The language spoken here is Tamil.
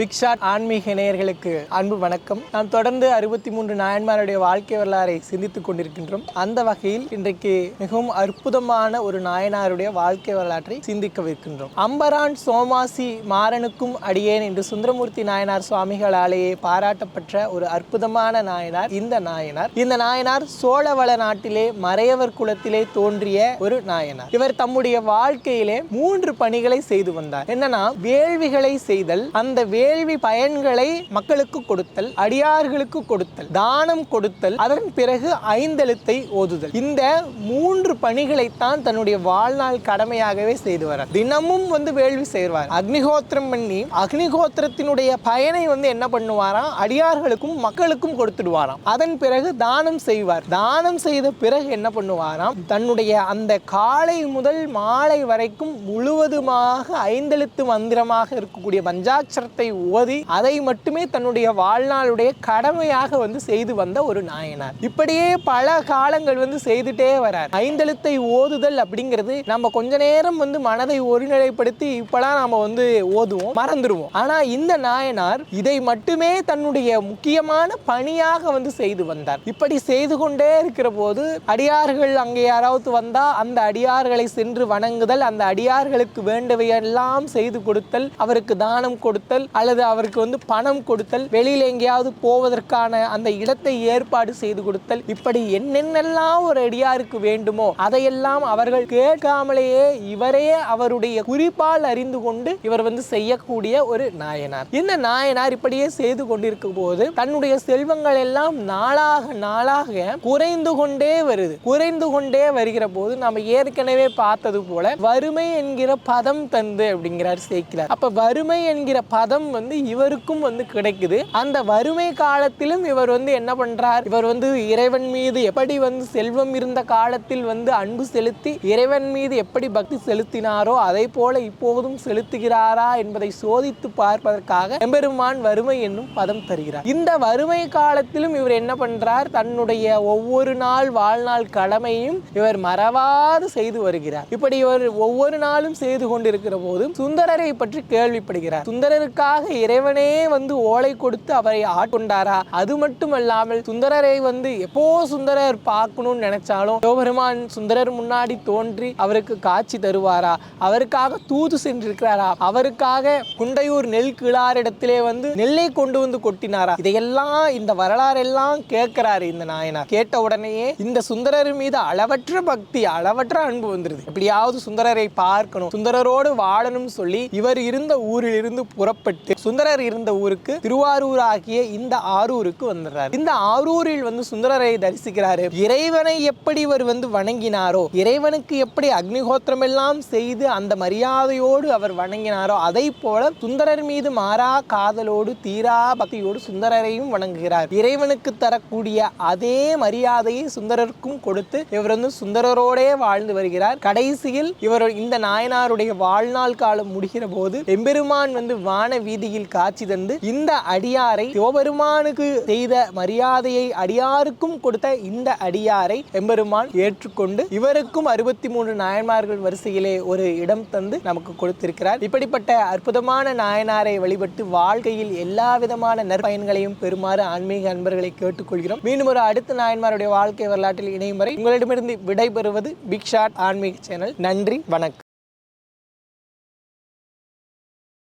பிக் ஷாட் ஆன்மீக நேயர்களுக்கு அன்பு வணக்கம். நாம் தொடர்ந்து அறுபத்தி மூன்று நாயன்மாருடைய வாழ்க்கை வரலாறை சிந்தித்துக் கொண்டிருக்கின்றோம். அந்த வகையில் இன்றைக்கு மிகவும் அற்புதமான ஒரு நாயனாருடைய வாழ்க்கை வரலாற்றை சிந்திக்கவிருக்கின்றோம். அம்பரான் சோமாசி மாறனுக்கும் அடியேன் என்று சுந்தரமூர்த்தி நாயனார் சுவாமிகளாலேயே பாராட்டப்பட்ட ஒரு அற்புதமான நாயனார் இந்த நாயனார். இந்த நாயனார் சோழவள நாட்டிலே மறையவர் குலத்திலே தோன்றிய ஒரு நாயனார். இவர் தம்முடைய வாழ்க்கையிலே மூன்று பணிகளை செய்து வந்தார். என்னன்னா வேள்விகளை செய்தல் அந்த வே வேள்வி பயன்களை மக்களுக்கு கொடுத்தல் அடியார்களுக்கு கொடுத்தல் தானம் கொடுத்தல் அதன் பிறகு ஐந்தெழுத்தை ஓதுதல். இந்த மூன்று பணிகளைத்தான் தன்னுடைய வாழ்நாள் கடமையாகவே செய்து வரார். தினமும் வந்து வேள்வி செய்வார். அக்னிகோத்திரம் பண்ணி அக்னிகோத்திரத்தினுடைய பயனை வந்து என்ன பண்ணுவாராம் அடியார்களுக்கும் மக்களுக்கும் கொடுத்துடுவாராம். அதன் பிறகு தானம் செய்வார். தானம் செய்த பிறகு என்ன பண்ணுவாராம்? தன்னுடைய அந்த காலை முதல் மாலை வரைக்கும் முழுவதுமாக ஐந்தெழுத்து மந்திரமாக இருக்கக்கூடிய பஞ்சாட்சரத்தை ஓதி அதை மட்டுமே தன்னுடைய வாழ்நாளுடைய கடமையாக வந்து செய்து வந்த ஒரு நாயனார். இப்படியே பல காலங்கள் வந்து செய்துட்டே வரார். ஐந்தெழுத்தை ஓதுதல் அப்படிங்கிறது நம்ம கொஞ்ச நேரம் வந்து மனதை ஒருநிலைப்படுத்தி இப்பெல்லாம் நாம வந்து ஓதுவோம் மறந்துடுவோம் ஆனா இந்த நாயனார் இதை மட்டுமே தன்னுடைய முக்கியமான பணியாக வந்து செய்து வந்தார். இப்படி செய்து கொண்டே இருக்கிற போது அடியார்கள் அங்கே யாராவது வந்தா அந்த அடியார்களை சென்று வணங்குதல் அந்த அடியார்களுக்கு வேண்டவையெல்லாம் செய்து கொடுத்தல் அவருக்கு தானம் கொடுத்தல் அல்லது அவருக்கு வந்து பணம் கொடுத்தல் வெளியில எங்கேயாவது போவதற்கான அந்த இடத்தை ஏற்பாடு செய்து கொடுத்தல் இப்படி என்னென்னலாம் ஒரு அடியாருக்கு வேண்டுமோ அதையெல்லாம் அவர்கள் கேட்காமலேயே இவரே அவருடைய குறிப்பால் அறிந்து கொண்டு இவர் வந்து செய்யக்கூடிய ஒரு நாயனார். இந்த நாயனார் இப்படியே செய்து கொண்டிருக்கும் போது தன்னுடைய செல்வங்கள் எல்லாம் நாளாக நாளாக குறைந்து கொண்டே வருது. குறைந்து கொண்டே வருகிற போது நம்ம ஏற்கனவே பார்த்தது போல வறுமை என்கிற பதம் தந்து அப்படிங்கிறார் சேர்க்கிறார் அப்ப வறுமை என்கிற பதம் வந்து இவருக்கும் வந்து கிடைக்குது. அந்த வறுமை காலத்திலும் இவர் வந்து என்ன பண்றார்? இவர் வந்து இறைவன் மீது எப்படி வந்து செல்வம் இருந்த காலத்தில் வந்து அன்பு செலுத்தி இறைவன் மீது எப்படி பக்தி செலுத்தினாரோ அதை போல இப்போதும் செலுத்துகிறாரா என்பதை சோதித்து பார்ப்பதற்காக எம்பெருமான் வறுமை என்னும் பதம் தருகிறார். இந்த வறுமை காலத்திலும் இவர் என்ன பண்றார்? தன்னுடைய ஒவ்வொரு நாள் வாழ்நாள் கடமையும் இவர் மறவாது செய்து வருகிறார். இப்படி இவர் ஒவ்வொரு நாளும் செய்து கொண்டிருக்கிற போது சுந்தரரை பற்றி கேள்விப்படுகிறார். சுந்தரருக்காக இறைவனே வந்து ஓலை கொடுத்து அவரை ஆட்கொண்டாரா? அது மட்டுமல்லாமல் சுந்தரரை வந்து எப்போ சுந்தரர் பார்க்கணும்னு நினைச்சாலும் சிவபெருமான் சுந்தரர் முன்னாடி தோன்றி அவருக்கு காட்சி தருவாரா? அவருக்காக தூது சென்றிருக்கிறாரா? அவருக்காக குண்டையூர் நெல் கிளாரிடத்திலே வந்து நெல்லை கொண்டு வந்து கொட்டினாரா? இதையெல்லாம் இந்த வரலாறெல்லாம் கேட்கிறாரு இந்த நாயனார். கேட்ட உடனேயே இந்த சுந்தரர் மீது அளவற்ற பக்தி அளவற்ற அன்பு வந்துருது. எப்படியாவது சுந்தரரை பார்க்கணும். சுந்தரரோடு வாழணும்னு சொல்லி இவர் இருந்த ஊரில் இருந்து புறப்பட்டு சுந்தரர் இருந்த ஊருக்கு திருவாரூர் ஆகிய இந்த ஆரூருக்கு வந்துடுறாரு. இந்த ஆரூரில் வந்து சுந்தரரை தரிசிக்கிறாரு. இறைவனை எப்படி இவர் வந்து வணங்கினாரோ இறைவனுக்கு எப்படி அக்னிஹோத்திரம் எல்லாம் செய்து அந்த மரியாதையோடு அவர் வணங்கினாரோ அதை போல சுந்தரர் மீது மாறா காதலோடு தீரா பக்தியோடு சுந்தரரையும் வணங்குகிறார். இறைவனுக்கு தரக்கூடிய அதே மரியாதையை சுந்தரருக்கும் கொடுத்து இவர் வந்து சுந்தரரோடே வாழ்ந்து வருகிறார். கடைசியில் இவர் இந்த நாயனாருடைய வாழ்நாள் காலம் முடிகிற போது எம்பெருமான் வந்து வான வீதியில் காட்சி தந்து இந்த அடியாரை சிவபெருமானுக்கு செய்த மரியாதையை அடியாருக்கும் கொடுத்த இந்த அடியாரை எம்பெருமான் ஏற்றுக்கொண்டு இவருக்கும் அறுபத்தி மூன்று நாயன்மார்கள் வரிசையிலே ஒரு இடம் தந்து நமக்கு கொடுத்திருக்கிறார். இப்படிப்பட்ட அற்புதமான நாயனாரை வழிபட்டு வாழ்க்கையில் எல்லா விதமான நற்பயன்களையும் பெறுமாறு ஆன்மீக அன்பர்களை கேட்டுக்கொள்கிறோம். மீண்டும் ஒரு அடுத்த நாயன்மாருடைய வாழ்க்கை வரலாற்றில் இணையும் வரை உங்களிடமிருந்து விடைபெறுவது பிக் ஷாட் ஆன்மீக சேனல். நன்றி வணக்கம்.